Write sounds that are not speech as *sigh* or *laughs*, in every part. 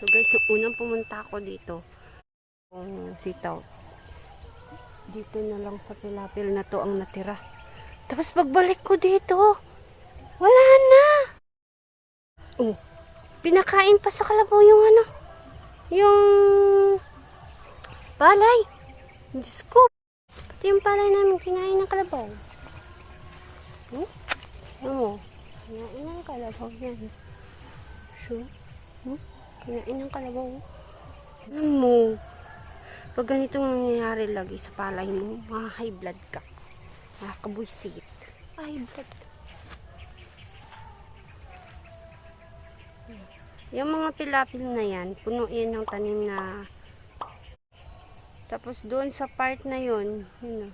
So guys, yung unang pumunta ako dito, yung sitaw, dito na lang sa pilapil na to ang natira. Tapos pagbalik ko dito, wala na. Oh, pinakain pa sa kalabaw yung ano, yung palay. Diyos ko, pati yung palay namin kinain ng kalabaw. Hmm? Ano mo? Kinain ng kalabaw yan. Sure? Hmm? Kinain ng kalabaw. Alam mo, pag ganitong nangyayari lagi sa palay mo, mga high blood ka. Nakakabuisit. High blood. Yung mga tilapil na yan, puno yan ng tanim na tapos doon sa part na yun, yun o.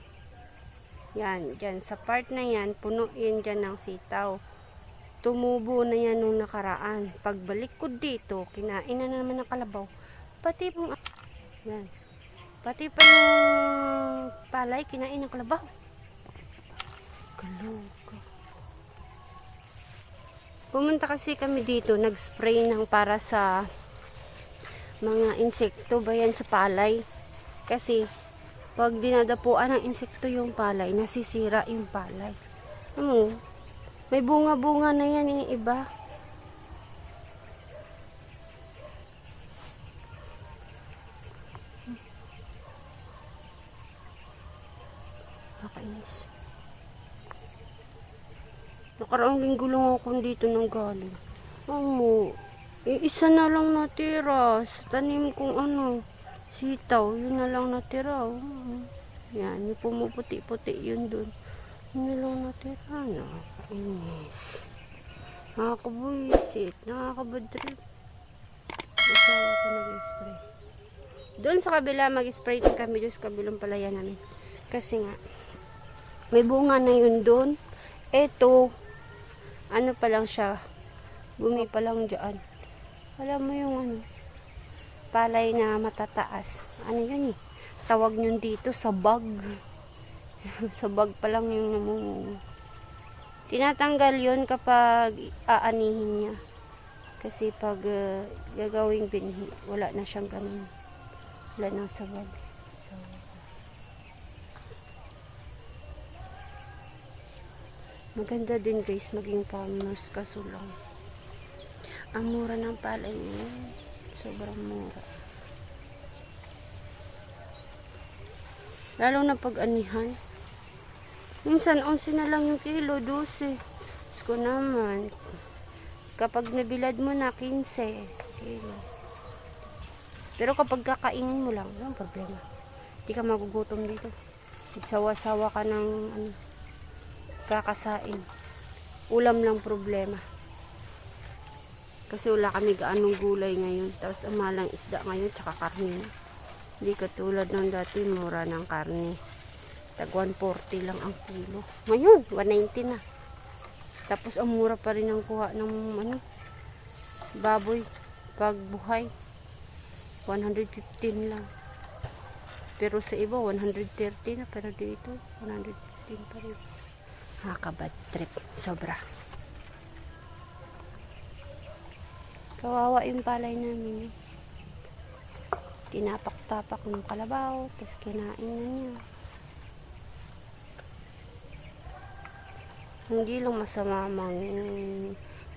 Yan, dyan. Sa part na yan, puno yan dyan ng sitaw. Tumubo na yan nung nakaraan. Pagbalik ko dito, kinain na naman ng kalabaw. Pati pong, yan. Pati pa yung palay, kinain ng kalabaw. Kaloka. Pumunta kasi kami dito, nag-spray ng para sa mga insekto ba yan sa palay. Kasi, pag dinadapuan ng insekto yung palay, nasisira yung palay. Ano? May bunga-bunga na yan yung iba. Nakainis. Nakaraang linggo lang ako dito nang galing. Amo, eh, isa na lang natira sa tanim kong ano, sitaw, yun na lang natira. Oh. Yan, yung pumuputi-puti yun dun. Yun na lang natira. Nakakainis. Nakakabuisit. Nakakabadrip. Asawa ko nag-spray. Doon sa kabila, mag-spray din kami doon sa kabilang palaya namin. Kasi nga, may bunga na yun doon. Eto, ano pa lang siya, bumi pa lang dyan. Alam mo yung ano, palay na matataas. Ano yun eh? Tawag nyo dito, sabag. *laughs* sabag pa lang yung namungungo. Tinatanggal yun kapag aanihin niya. Kasi pag uh, gagawing binhi, wala na siyang ganun. Wala nang sabag. Maganda din guys maging farmers kaso lang. Ang mura ng palay ngayon. Sobrang mura. Lalo na pag anihan. Minsan, 11 na lang yung kilo, 12. Diyos ko naman. Kapag nabilad mo na, 15 kilo. Pero kapag kakainin mo lang, walang problema. Hindi ka magugutom dito. Sawa-sawa ka ng ano, kakasain. Ulam lang problema. Kasi wala kami gaanong gulay ngayon. Tapos ang malang isda ngayon, tsaka karne. Hindi katulad ng dati, mura ng karne. Tag 140 lang ang kilo. Ngayon, 190 na. Tapos ang mura pa rin ang kuha ng ano, baboy. Pag buhay, 115 lang. Pero sa iba, 130 na. Pero dito, 115 pa rin. Nakakabad trip. Sobra. Kawawa yung palay namin. eh. Tinapak-tapak ng kalabaw, tapos kinain na niya. Hindi lang masama mang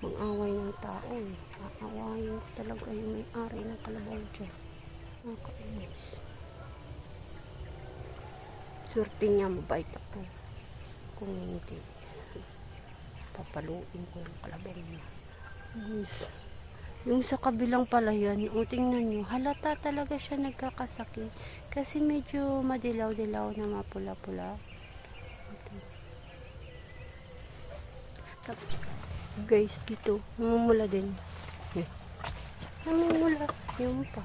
mang-away ng tao. Eh. Aawayin talaga yung may-ari ng kalabaw dyan. Nakakainis. Surti niya, mabait ako. Kung hindi, papaluin ko yung kalabaw niya. Yes. Yung sa kabilang palayan, o tingnan nyo, halata talaga siya nagkakasakit. Kasi medyo madilaw-dilaw na mapula-pula. Ito. Tap- Guys, dito, namumula din. Yan. Namumula. Yung pa.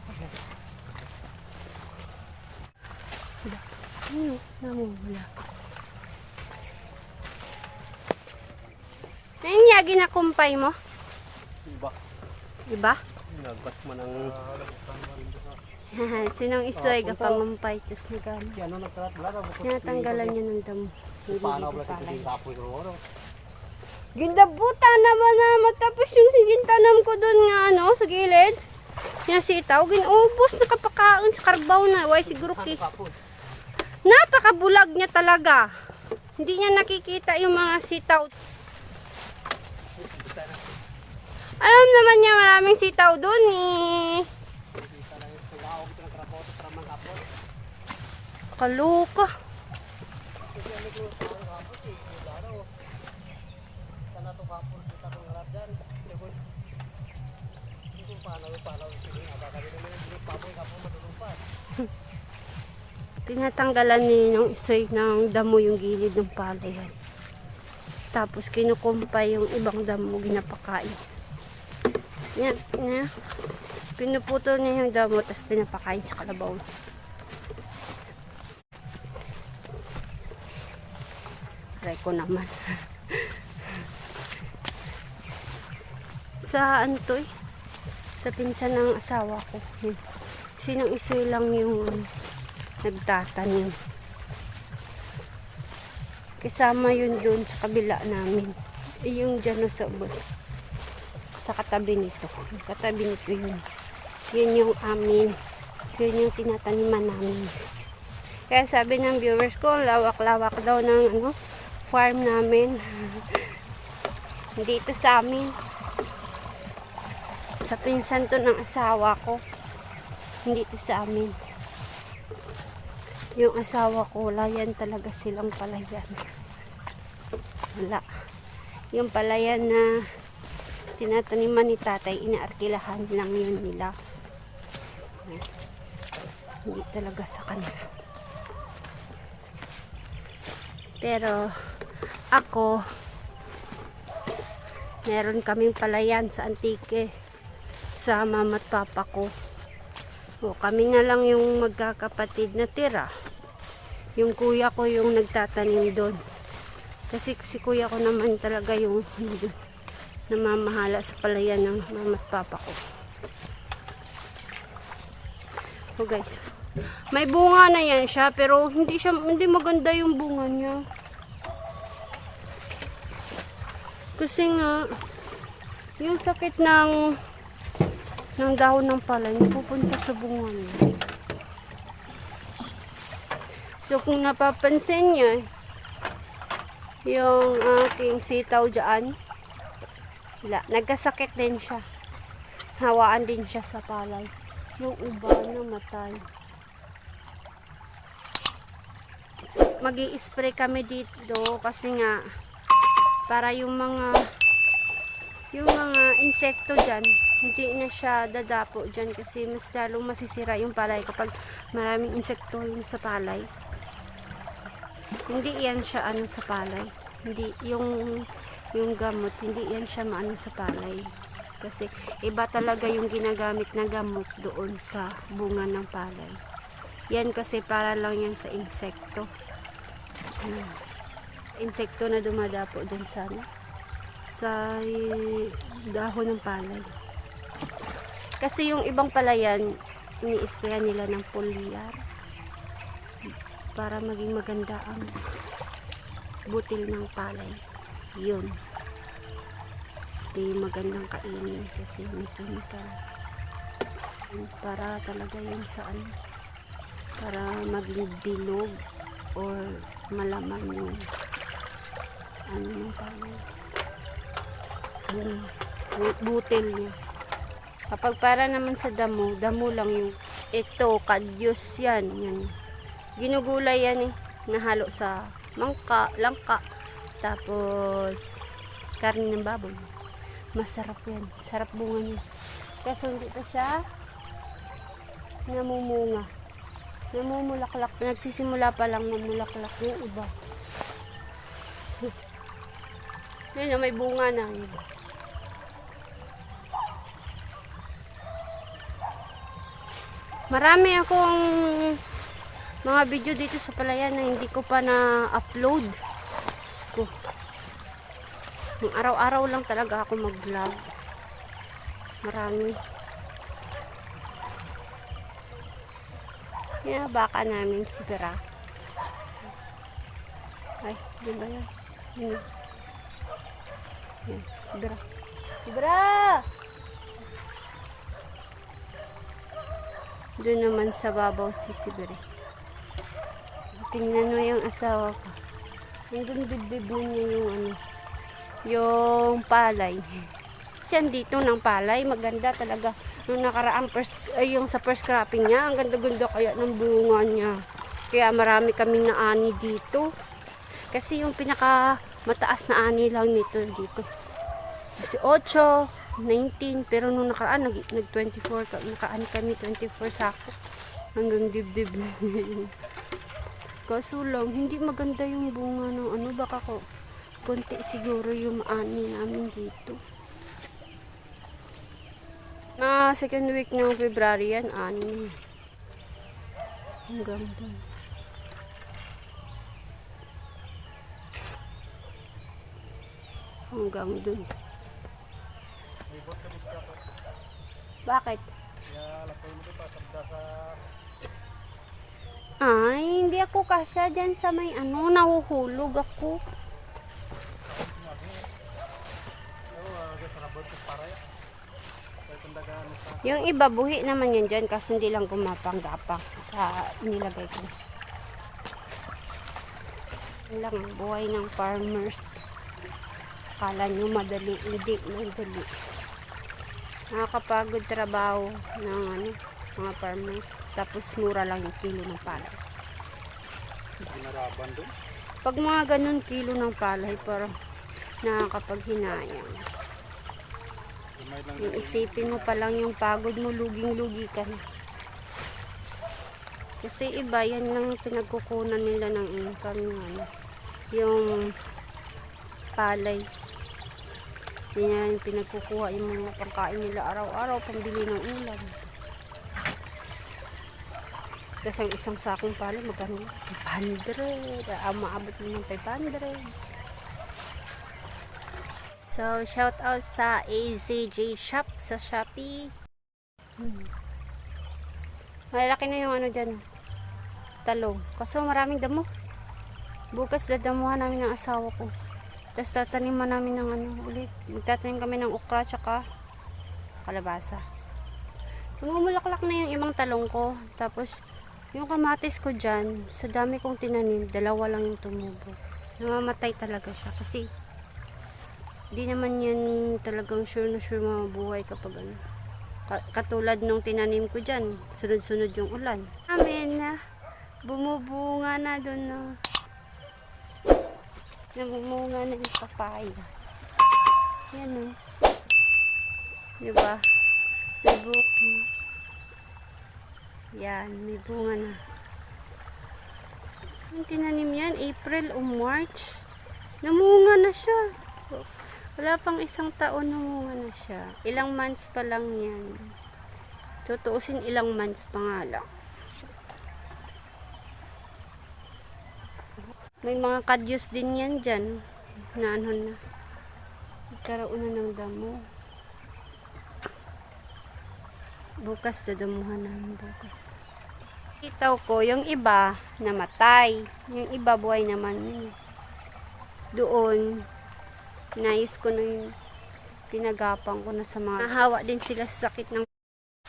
Wala. Ano? Namumula. Ayun yung ginakumpay mo? Iba. Diba? Nagbat man ang... *laughs* Sinong isay ka pangumpay tapos nagano. Yan, ano nagtarat wala na. bukod- Tinatanggalan niya ng damo. Paano ba sa kapoy ko ano? Gindabuta naman na matapos yung siging tanam ko doon nga ano sa gilid. Yan sitaw, ginubos nakapakaon sa karbaw na. Why siguro ki. Napakabulag niya talaga. Hindi niya nakikita yung mga sitaw. Alam naman niya maraming sitaw doon eh. Kaluka. Tinatanggalan ni ng isoy ng damo yung gilid ng palayan. Tapos kinukumpay yung ibang damo ginapakain. Yan, yan. Pinuputol niya yung damo tapos pinapakain sa kalabaw. Aray ko naman. *laughs* sa ano to eh? Sa pinsan ng asawa ko. Yun. Sinong isoy lang yung nagtatanim. Kasama yun doon sa kabila namin. Eh, Yung dyan sa bus. Sa katabi nito. Katabi nito yun. Yun yung amin. Yun yung tinataniman namin. Kaya sabi ng viewers ko, lawak-lawak daw ng ano, farm namin. *laughs* Dito sa amin. Sa pinsan to ng asawa ko. Hindi to sa amin. Yung asawa ko, wala yan talaga silang palayan. Wala. Yung palayan na tinataniman ni tatay, inaarkilahan lang yun nila. Hindi talaga sa kanila. Pero, ako, meron kaming palayan sa Antique sa mama at papa ko. O, kami na lang yung magkakapatid na tira. Yung kuya ko yung nagtatanim doon. Kasi si kuya ko naman talaga yung *laughs* namamahala sa palayan ng mama at papa ko. So guys, may bunga na yan siya pero hindi siya hindi maganda yung bunga niya. Kasi nga yung sakit ng ng dahon ng palay pupunta sa bunga niya. So kung napapansin niyo, yung aking sitaw dyan, wala, nagkasakit din siya. Hawaan din siya sa palay. Yung iba namatay. mag spray kami dito kasi nga para yung mga yung mga insekto dyan hindi na siya dadapo dyan kasi mas lalong masisira yung palay kapag maraming insekto yung sa palay. Hindi yan siya ano sa palay. Hindi yung yung gamot hindi yan siya maano sa palay. Kasi iba talaga yung ginagamit na gamot doon sa bunga ng palay. Yan kasi para lang yan sa insekto. Hmm. insekto na dumadapo dun sa ano, sa dahon ng palay. Kasi yung ibang palayan, ini-sprayan nila ng polyar para maging maganda ang butil ng palay. Yun. Di magandang kainin kasi may chemical. Para talaga yun sa ano, para maging bilog or malaman yung ano yung palay yung bu- butil niya kapag para naman sa damo damo lang yung ito kadyos yan yan. Ginugulay yan eh nahalo sa mangka langka. Tapos karne ng baboy. Masarap yan sarap bunga niya. Kaso hindi pa siya namumunga. Namumulaklak nagsisimula pa lang namulaklak yung iba. *laughs* Na, may bunga na iba marami akong mga video dito sa palayan na hindi ko pa na-upload ko araw-araw lang talaga ako mag-vlog marami Yan, baka namin si Vera. Ay, di ba yan? Yan. Yan, si Vera. Si Vera! Doon naman sa babaw si Sibere. Tingnan mo yung asawa ko. Nandun bibib na niya yung ano, yung palay. *laughs* Siya dito ng palay, maganda talaga. Nung nakaraang first, ay, yung sa first cropping niya, ang ganda-ganda kaya ng bunga niya. Kaya marami kami na ani dito. Kasi yung pinaka mataas na ani lang nito dito. 18, 19, pero nung nakaraan, nag, nag 24, ka- nakaan kami 24 sako. Hanggang dibdib. *laughs* Kaso lang, hindi maganda yung bunga ng ano, baka ko, konti siguro yung ani namin dito. Na second week ng February yan, ani. Hanggang doon. Hanggang doon. Bakit? Ay, hindi ako kasya dyan sa may ano, nahuhulog ako. Yung iba, buhi naman yan dyan kasi hindi lang gumapang-gapang sa nilagay ko. Yun lang ang buhay ng farmers. Kala nyo madali, hindi madali. Nakakapagod trabaho ng ano, mga farmers. Tapos mura lang yung kilo ng palay. Pinaraban doon. Pag mga ganun kilo ng palay, parang nakakapaghinayang. Yung isipin mo pa lang yung pagod mo, luging-lugi ka na. Kasi iba, yan lang pinagkukunan nila ng income ano, yung palay. Yan yung pinagkukuha yung mga pangkain nila araw-araw, pambili ng ulam. Tapos ang isang sakong palay, magkano? 500. Ah, maabot mo ng 500. So, shout out sa AZJ Shop sa Shopee. Hmm. Malaki na yung ano dyan. Talong. Kaso maraming damo. Bukas dadamuhan namin ng asawa ko. Tapos tataniman namin ng ano ulit. Magtatanim kami ng okra tsaka kalabasa. Lumulaklak na yung ibang talong ko. Tapos yung kamatis ko dyan, sa dami kong tinanim, dalawa lang yung tumubo. Namamatay talaga siya kasi di naman yan talagang sure na sure mabuhay kapag ano. Ka- katulad nung tinanim ko dyan, sunod-sunod yung ulan. Amen na bumubunga na doon na namumunga na yung papaya. Yan o. Diba? May bunga. Yan, may bunga na. Yung tinanim yan, April o March. Namunga na siya. Wala pang isang taon namunga na siya. Ilang months pa lang yan. Tutuusin ilang months pa nga lang. May mga kadyos din yan dyan. Na ano na. Nagkaroon na ng damo. Bukas dadamuhan namin bukas. Itaw ko, yung iba namatay. Yung iba buhay naman. Doon, nais ko na yung pinagapang ko na sa mga nahawa din sila sa sakit ng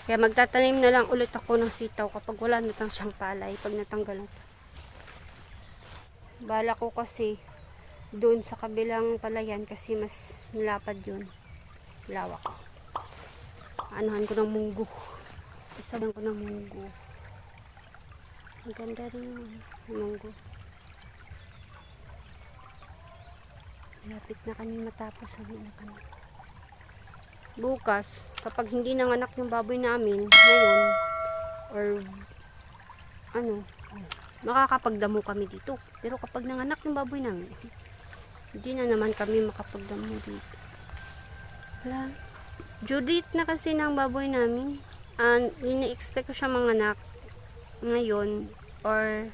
kaya magtatanim na lang ulit ako ng sitaw kapag wala na siyang palay pag natanggal na. Bala ko kasi doon sa kabilang palayan kasi mas malapad yun. Lawak. Anuhan ko ng munggo. Isadan ko ng munggo. Ang ganda rin munggo. Malapit na kami matapos ang na. Bukas, kapag hindi nanganak yung baboy namin, ngayon, or ano, makakapagdamo kami dito. Pero kapag nanganak yung baboy namin, hindi na naman kami makapagdamo dito. Wala. Judith na kasi ng baboy namin. And ini-expect ko siya manganak ngayon or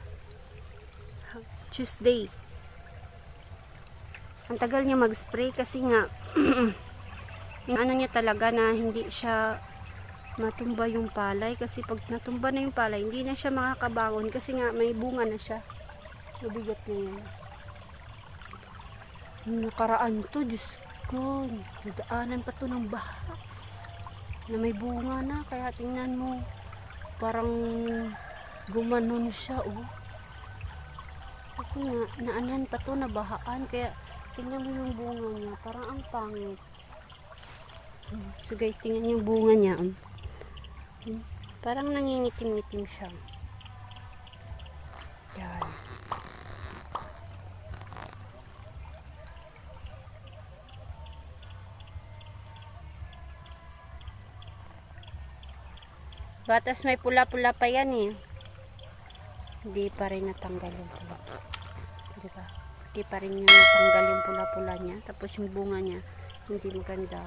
Tuesday. Ang tagal niya mag-spray kasi nga *clears throat* ano niya talaga na hindi siya matumba yung palay kasi pag natumba na yung palay hindi na siya makakabangon kasi nga may bunga na siya mabigat na yung nakaraan to Diyos ko nadaanan pa to ng baha na may bunga na kaya tingnan mo parang gumanon siya, oh. Kasi nga, naanan pa to, nabahaan. Kaya, tingnan mo yung bunga niya. Parang ang pangit. Hmm, So guys, tingnan yung bunga niya. um. Parang nangingitim-ngitim siya. Yan. Batas may pula-pula pa yan eh. Hindi pa rin natanggal yung pula. Di ba? Hindi pa rin yung natanggal yung pula-pula niya. Tapos yung bunga niya, hindi maganda.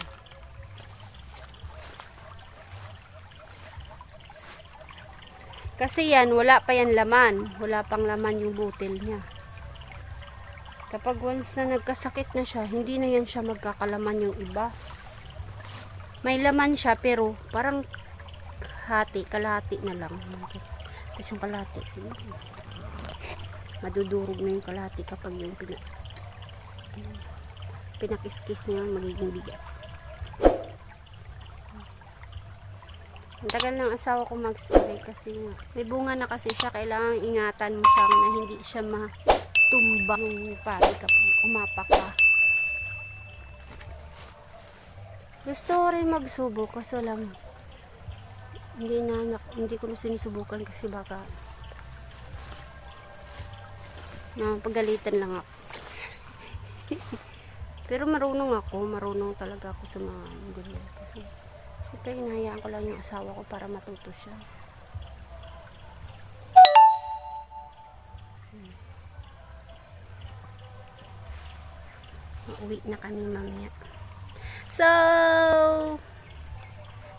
Kasi yan, wala pa yan laman. Wala pang laman yung butil niya. Kapag once na nagkasakit na siya, hindi na yan siya magkakalaman yung iba. May laman siya pero parang hati, kalahati na lang. Tapos yung kalahati, madudurog na yung kalahati kapag yung pina, pinakiskis niya magiging bigas. Tagal ng asawa ko mag-spray kasi nga, may bunga na kasi siya, kailangan ingatan mo siya na hindi siya matumba yung pari kapag umapak ka. Gusto ko rin magsubok kaso lang hindi na hindi ko na sinusubukan kasi baka na pagalitan lang ako. *laughs* Pero marunong ako, marunong talaga ako sa mga ganyan. Kasi, syempre, hinahayaan ko lang yung asawa ko para matuto siya. Hmm. Uuwi na kami mamaya. So,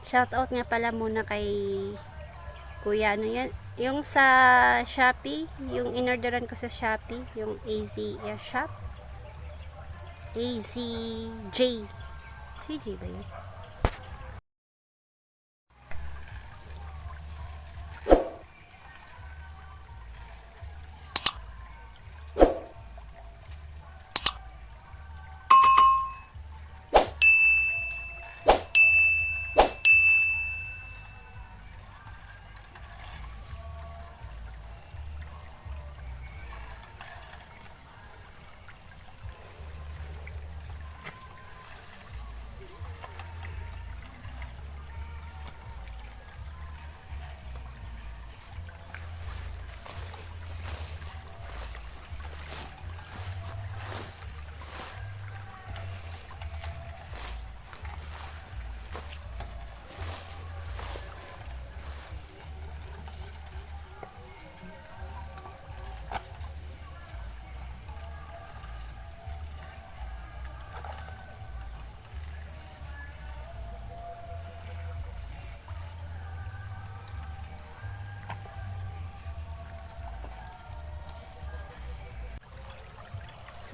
shoutout nga pala muna kay Kuya ano yan, yung sa Shopee, yung inorderan ko sa Shopee, yung AZ Air Shop. AZJ. CJ ba yun?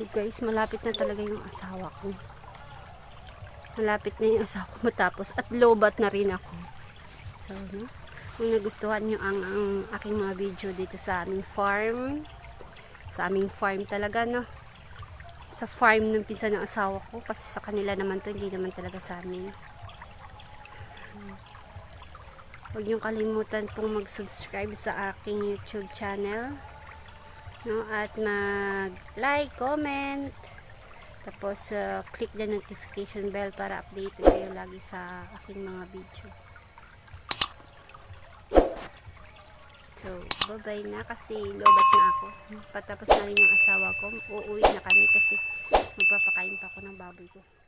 So guys, malapit na talaga yung asawa ko. Malapit na yung asawa ko matapos at lobat na rin ako. So, no? Kung nagustuhan nyo ang, ang aking mga video dito sa aming farm, sa aming farm talaga, no? Sa farm ng pinsan ng asawa ko, kasi sa kanila naman to, hindi naman talaga sa amin. Huwag nyo kalimutan pong mag-subscribe sa aking YouTube channel no at mag-like, comment. Tapos uh, click the notification bell para update kayo lagi sa aking mga video. So bye bye na kasi lobat na ako. Patapos na rin yung asawa ko. Uuwi na kami kasi magpapakain pa ako ng baboy ko